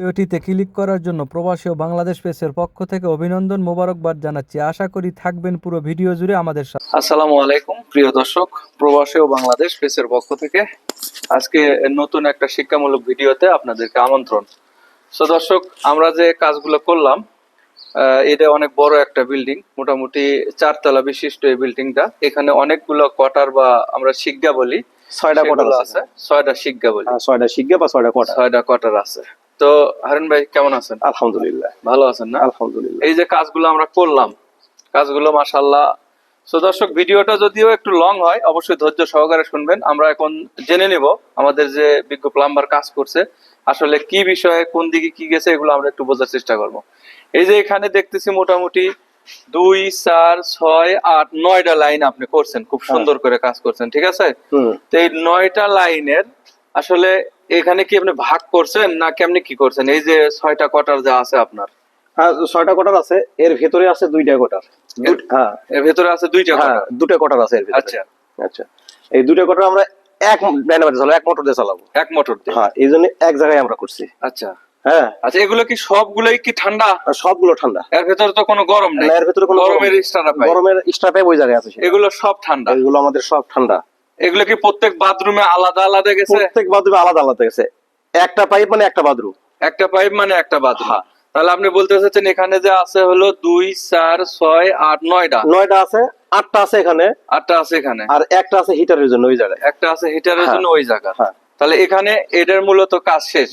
ভিডিওটিতে ক্লিক করার জন্য প্রবাসী ও বাংলাদেশ পেসের পক্ষ থেকে অভিনন্দন মোবারকবাদ জানাচ্ছি। আশা করি থাকবেন পুরো ভিডিও জুড়ে আমাদের সাথে। আসসালামু আলাইকুম প্রিয় দর্শক প্রবাসী ও বাংলাদেশ প্রেসের পক্ষ থেকে আজকে নতুন একটা শিক্ষামূলক ভিডিওতে আপনাদেরকে আমন্ত্রণ। তো দর্শক আমরা যে কাজগুলো করলাম আহ, এটা অনেক বড় একটা বিল্ডিং মোটামুটি চারতলা বিশিষ্ট এই বিল্ডিংটা এখানে অনেকগুলো কোয়ার্টার বা আমরা শিক্ষা বলি ছয়টা সেগুলো আছে। ছয়টা শিক্ষা বলি। হ্যাঁ, ছয়টা শিক্ষা বা ছয়টা কোটা ছয়টা কোয়ার্টার আছে। তো হারেন ভাই কেমন আছেন? আলহামদুলিল্লাহ। ভালো আছেন না? আলহামদুলিল্লাহ। এই যে কাজগুলো আমরা করলাম কাজগুলো মাশাল্লাহ তো দর্শক ভিডিওটা যদিও একটু লং হয় অবশ্যই ধৈর্য সহকারে শুনবেন। আমরা এখন জেনে নিব আমাদের যে বিজ্ঞ প্লাম্বার কাজ করছে আসলে কি বিষয়ে কোন দিকে কি গেছে এগুলো আমরা একটু বোঝার চেষ্টা করব। এই যে এখানে দেখতেছি মোটামুটি দুই চার ছয় আট নয়টা লাইন আপনি করছেন। খুব সুন্দর করে কাজ করছেন ঠিক আছে? তো এই নয়টা লাইনের আসলে এখানে কি আপনি ভাগ করছেন না কেমনি কি করছেন? এই যে ছয়টা কোয়ার্টার যা আছে আপনার। হ্যাঁ ছয়টা কোটার আছে এর ভেতরে আছে দুইটা দুই- হ্যাঁ। এর ভেতরে আছে দুইটা হ্যাঁ কোয়ার্টার দুটো কোটার আছে এর আচ্ছা। আচ্ছা। এই দুটো কোটার আমরা এক ব্যানারে চালাবো এক মোটর দিয়ে চালাবো। এক মোটর দিয়ে? হ্যাঁ এই জন্য এক জায়গায় আমরা করছি। আচ্ছা। হ্যাঁ। আচ্ছা এগুলো কি সবগুলোই কি ঠান্ডা? আর সবগুলো ঠান্ডা। এর ভেতরে তো কোনো গরম নেই। এর ভেতরে কোনো গরমের গরম- গরমের স্টাফে ওই জায়গায় আছে এগুলো সব ঠান্ডা। এগুলো আমাদের সব ঠান্ডা। এগুলো কি প্রত্যেক বাথরুমে আলাদা আলাদা গেছে? প্রত্যেক বাথরুমে আলাদা আলাদা গেছে। একটা পাইপ মানে একটা বাথরুম একটা পাইপ মানে একটা বাথরুম হ্যাঁ। তাহলে আপনি বলতে চাচ্ছেন এখানে যে আছে হলো দুই চার ছয় আট নয়টা? নয়টা আছে আটটা আছে এখানে। আটটা আছে এখানে। আর একটা আছে হিটারের জন্য ওই জায়গায়। একটা আছে হিটারের হ্যাঁ। জন্য ওই জায়গা। হ্যাঁ। তাহলে এখানে এটার মূলত কাজ শেষ।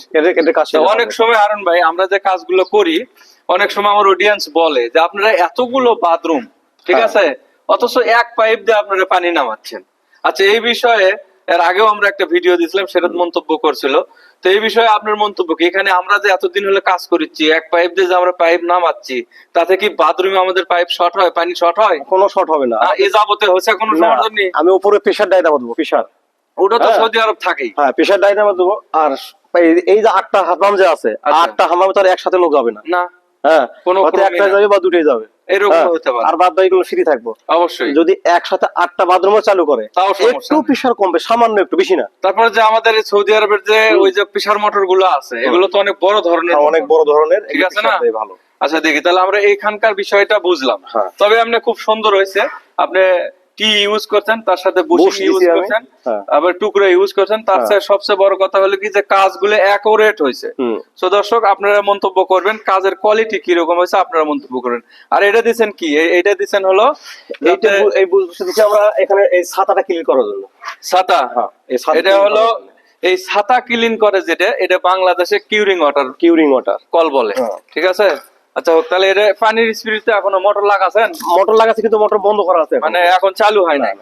অনেক সময় আরন ভাই আমরা যে কাজগুলো করি অনেক সময় আমার অডিয়েন্স বলে যে আপনারা এতগুলো বাথরুম ঠিক। আছে? অথচ এক পাইপ দিয়ে আপনারা পানি নামাচ্ছেন। আচ্ছা এই বিষয়ে এর আগেও আমরা একটা ভিডিও দিছিলাম সেটা মন্তব্য করছিল। তো এই বিষয়ে আপনার মন্তব্য কি? এখানে আমরা যে এতদিন হলে কাজ করছি এক পাইপ দিয়ে যে আমরা পাইপ নামাচ্ছি তাতে কি বাথরুমে আমাদের পাইপ শর্ট হয় পানি শর্ট হয়? কোনো শর্ট হবে না। এ যাবতে হচ্ছে কোনো সমাধান নেই? আমি উপরে প্রেশার ডাইনামো দেবো প্রেশার। ওটা তো হ্যাঁ। সৌদি আরব থাকেই। হ্যাঁ প্রেশার ডাইনামো দেবো আর এই- যে আটটা হামাম যে আছে আচ্ছা। আটটা হামাম তো আর একসাথে লোক যাবে না। না। হ্যাঁ কোনো হয়তো ক্রমে একটা না। যাবে বা দুটোই যাবে। এরকম হ্যাঁ, হতে পারে। আর বাদ বাকিগুলো ফ্রি থাকব। অবশ্যই। যদি একসাথে আটটা বাথরুমও চালু করে একটু প্রেশার কমবে সামান্য একটু বেশি না। তারপরে যে আমাদের সৌদি আরবের যে ওই যে প্রেসার মোটরগুলো আছে এগুলো তো অনেক বড় ধরনের হ্যাঁ, অনেক বড় ধরনের ঠিক আছে না? ভালো। আচ্ছা দেখি তাহলে আমরা এইখানকার বিষয়টা বুঝলাম। হ্যাঁ। তবে আপনি খুব সুন্দর হয়েছে। আপনি টি ইউজ করছেন? তার সাথে বুশ বুশিং ইউজ করছেন। হ্যাঁ। আবার টুকরো ইউজ করছেন। তার হ্যাঁ। সাথে সবচেয়ে বড় কথা হলো কি যে কাজগুলো অ্যাকোরেট হয়েছে। তো দর্শক আপনারা মন্তব্য করবেন কাজের কোয়ালিটি কি রকম হয়েছে আপনারা মন্তব্য করবেন। আর এটা দিচ্ছেন কি? এটা দিচ্ছেন হলো এইটা এই বুঝতে দিচ্ছি আমরা এখানে এই ছাতাটা ক্লিন করার জন্য। ছাতা? হ্যাঁ এটা হলো এই ছাতা ক্লিন করে যেটা এটা বাংলাদেশে curing water curing water call বলে। হ্যাঁ। ঠিক আছে? আচ্ছা তাহলে এটা পানির স্পিরিটে এখনও মোটর লাগাছেন? মোটর লাগাচ্ছে কিন্তু মোটর বন্ধ করা আছে মানে এখন চালু হয় নাই।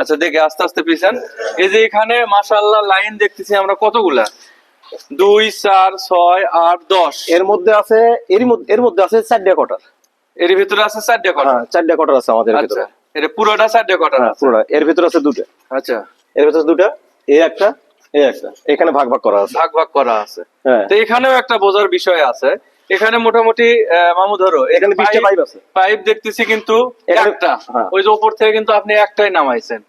আচ্ছা দেখে আস্তে আস্তে পিছান। এই যে এখানে মাশাআল্লাহ লাইন দেখতেছি আমরা কতগুলা? দুই চার ছয় আট দশ। এর মধ্যে আছে এর মধ্যে এর মধ্যে আছে চারটা কোটার এর ভিতরে আছে চারটে কটা হ্যাঁ চারটা কোটার আছে আমাদের আচ্ছা ভিতরে এটা পুরোটা চারটে কটা হ্যাঁ পুরো এর ভিতরে আছে দুটো। আচ্ছা। এর ভিতরে দুটো এই একটা এই একটা। এখানে ভাগ ভাগ করা আছে। ভাগ ভাগ করা আছে। হ্যাঁ। তো এখানেও একটা বোঝার বিষয় আছে। এখানে মোটামুটি মামু ধরো এখানে বিশটা পাইপ আছে। পাইপ দেখতেছি কিন্তু একটা। হ্যাঁ। ওই যে উপর থেকে কিন্তু আপনি একটাই নামাইছেন।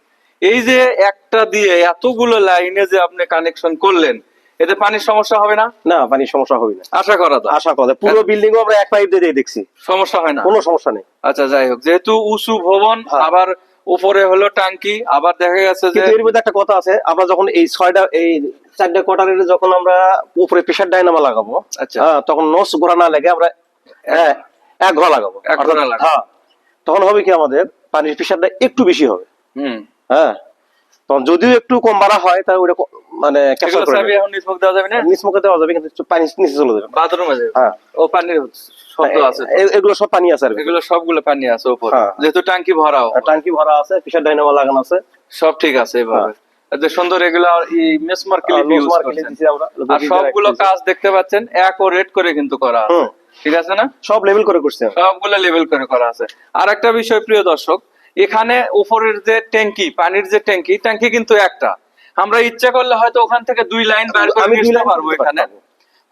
এই যে একটা দিয়ে এতগুলো লাইনে যে আপনি কানেকশন করলেন এতে পানির সমস্যা হবে না? না পানির সমস্যা হবে না। আশা করা যায়। আশা করা। পুরো বিল্ডিং আমরা এক পাইপ দিয়ে দিয়ে দেখছি। সমস্যা হয় না? কোনো সমস্যা নেই। আচ্ছা যাই হোক যেহেতু উঁচু ভবন হ্যাঁ। আবার উপরে হলো টাঙ্কি আবার দেখা গেছে যে এর মধ্যে একটা কথা আছে আমরা যখন এই ছয়টা এই চারটা কোয়ার্টারে যখন আমরা উপরে প্রেশার ডাইনামা লাগাবো আচ্ছা। হ্যাঁ তখন নস ঘোরা না লাগে আমরা হ্যাঁ এক ঘোরা লাগাবো। এক ঘোরা লাগা লাগাবো। হ্যাঁ তখন হবে কি আমাদের পানির প্রেসারটা একটু বেশি হবে। হুম। হ্যাঁ তখন যদিও একটু কম বাড়া হয় তাহলে ওটা মানে ক্যাপচার করে চাবি এখন নিষ্পক দেওয়া যাবে না? নিচ দেওয়া যাবে কিন্তু পানি নিচে চলে যাবে। বাথরুমে যাবে? হ্যাঁ। ও পানির শব্দ আছে এগুলো সব পানি আছে আর এগুলো সবগুলো পানি আছে উপর। হ্যাঁ। যেহেতু টাঙ্কি ভরাও। আর ভরা আছে প্রেশার ডাইনামা লাগানো আছে। সব ঠিক আছে এভাবে যে সুন্দর এগুলো মেসমার ক্লিপ আর ইউজ নোজ করছেন। আর সবগুলো কাজ দেখতে পাচ্ছেন এক ও রেড করে কিন্তু করা আছে। ঠিক আছে না? সব লেভেল করে করছি। সবগুলো লেভেল করে করা আছে। আর একটা বিষয় প্রিয় দর্শক এখানে উপরের যে ট্যাঙ্কি পানির যে ট্যাঙ্কি ট্যাঙ্কি কিন্তু একটা। আমরা ইচ্ছা করলে হয়তো ওখান থেকে দুই লাইন বের করে নিতে পারব এখানে।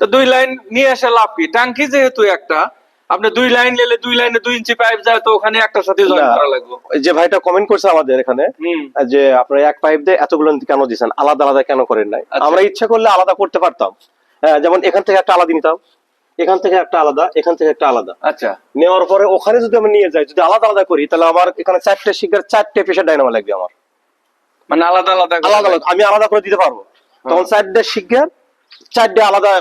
তো দুই লাইন নিয়ে এসে লাভ কি? ট্যাঙ্কি যেহেতু একটা আপনি দুই লাইন নিলে দুই লাইনে দুই ইঞ্চি পাইপ যায় তো ওখানে একটার সাথে জয়েন করা লাগবে। যে ভাইটা কমেন্ট করছে আমাদের এখানে যে আপনারা এক পাইপ দিয়ে এতগুলো কেন দিচ্ছেন আলাদা আলাদা কেন করেন নাই? আচ্ছা। আমরা ইচ্ছা করলে আলাদা করতে পারতাম। হ্যাঁ যেমন এখান থেকে একটা আলাদা নিতাম। এখান থেকে একটা আলাদা এখান থেকে একটা আলাদা। আচ্ছা। নেওয়ার পরে ওখানে যদি আমি নিয়ে যাই যদি আলাদা আলাদা করি তাহলে আমার এখানে চারটে শিকার চারটে প্রেশার ডাইনামা লাগবে আমার। মানে আলাদা আলাদা আলাদা আলাদা আমি আলাদা করে দিতে পারব। তখন চারটে শিকার চারটে আলাদা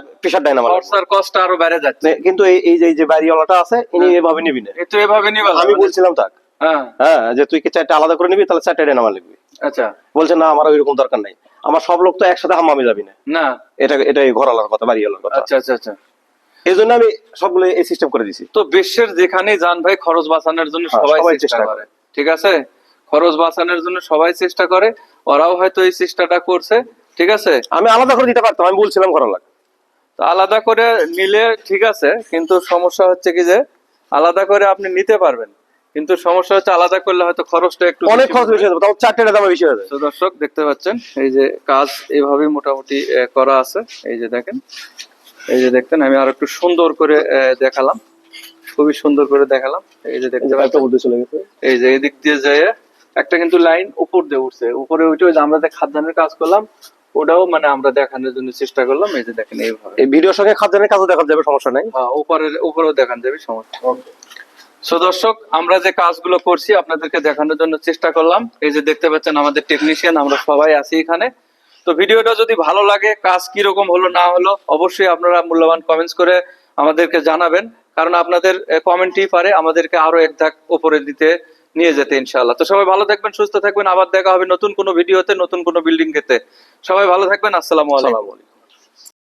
ডাইনামা খরচার কষ্ট আরও বেড়ে যাচ্ছে। কিন্তু এই এই যে এই যে বাড়িওয়ালাটা আছে ইনি এভাবে নিবি না। তো এভাবে নিবা আমি বলছিলাম তাক হ্যাঁ। হ্যাঁ যে তুই কি চারটে আলাদা করে নিবি তাহলে চারটে ডাইনামা লাগবে। আচ্ছা। বলছে না আমার ওইরকম দরকার নাই। আমার সব লোক তো একসাথে হাম্মামে যাবি না। না। এটা এটাই ঘরালার কথা বাড়িওয়ালার কথা। আচ্ছা আচ্ছা আচ্ছা। এই জন্য আমি সবগুলো এই সিস্টেম করে দিছি। তো বিশ্বের যেখানেই যান ভাই খরচ বাঁচানোর জন্য হ্যাঁ, সবাই চেষ্টা করে। ঠিক আছে? খরচ বাঁচানোর জন্য সবাই চেষ্টা করে। ওরাও হয়তো এই চেষ্টাটা করছে। ঠিক আছে? আমি আলাদা করে দিতে পারতাম আমি বলছিলাম তো আলাদা করে নিলে ঠিক আছে কিন্তু সমস্যা হচ্ছে কি যে আলাদা করে আপনি নিতে পারবেন। কিন্তু সমস্যা হচ্ছে আলাদা করলে হয়তো খরচটা একটু অনেক খরচ বেশি হয়ে যাবে চারটে দামে বেশি হয়ে যাবে তো দর্শক দেখতে পাচ্ছেন এই যে কাজ এইভাবেই মোটামুটি করা আছে। এই যে দেখেন এই যে দেখতেন আমি আর একটু সুন্দর করে দেখালাম। খুবই সুন্দর করে দেখালাম। এই যে দেখতে পাচ্ছেন? চলে গেছে। এই যে এদিক দিয়ে যায় একটা কিন্তু লাইন উপর দিয়ে উঠছে। উপরে উঠে ওই যে আমরা যে খাদ্যানের কাজ করলাম ওটাও মানে আমরা দেখানোর জন্য চেষ্টা করলাম। এই যে দেখেন এইভাবে। এই ভিডিওর সঙ্গে খাদ্যের কাজও দেখা যাবে সমস্যা নাই। হ্যাঁ উপরের উপরেও দেখান যাবে সমস্যা সো দর্শক আমরা যে কাজগুলো করছি আপনাদেরকে দেখানোর জন্য চেষ্টা করলাম। এই যে দেখতে পাচ্ছেন আমাদের টেকনিশিয়ান আমরা সবাই আছি এখানে। তো ভিডিওটা যদি ভালো লাগে, কাজ কি রকম হলো, না হলো, অবশ্যই আপনারা মূল্যবান কমেন্টস করে আমাদেরকে জানাবেন। কারণ আপনাদের কমেন্টই পারে আমাদেরকে আরও এক ধাক উপরে দিতে নিয়ে যেতে ইনশাআল্লাহ। তো সবাই ভালো থাকবেন, সুস্থ থাকবেন। আবার দেখা হবে নতুন কোনো ভিডিওতে, নতুন কোনো বিল্ডিং খেতে সবাই ভালো থাকবেন আসসালামু আলাইকুম।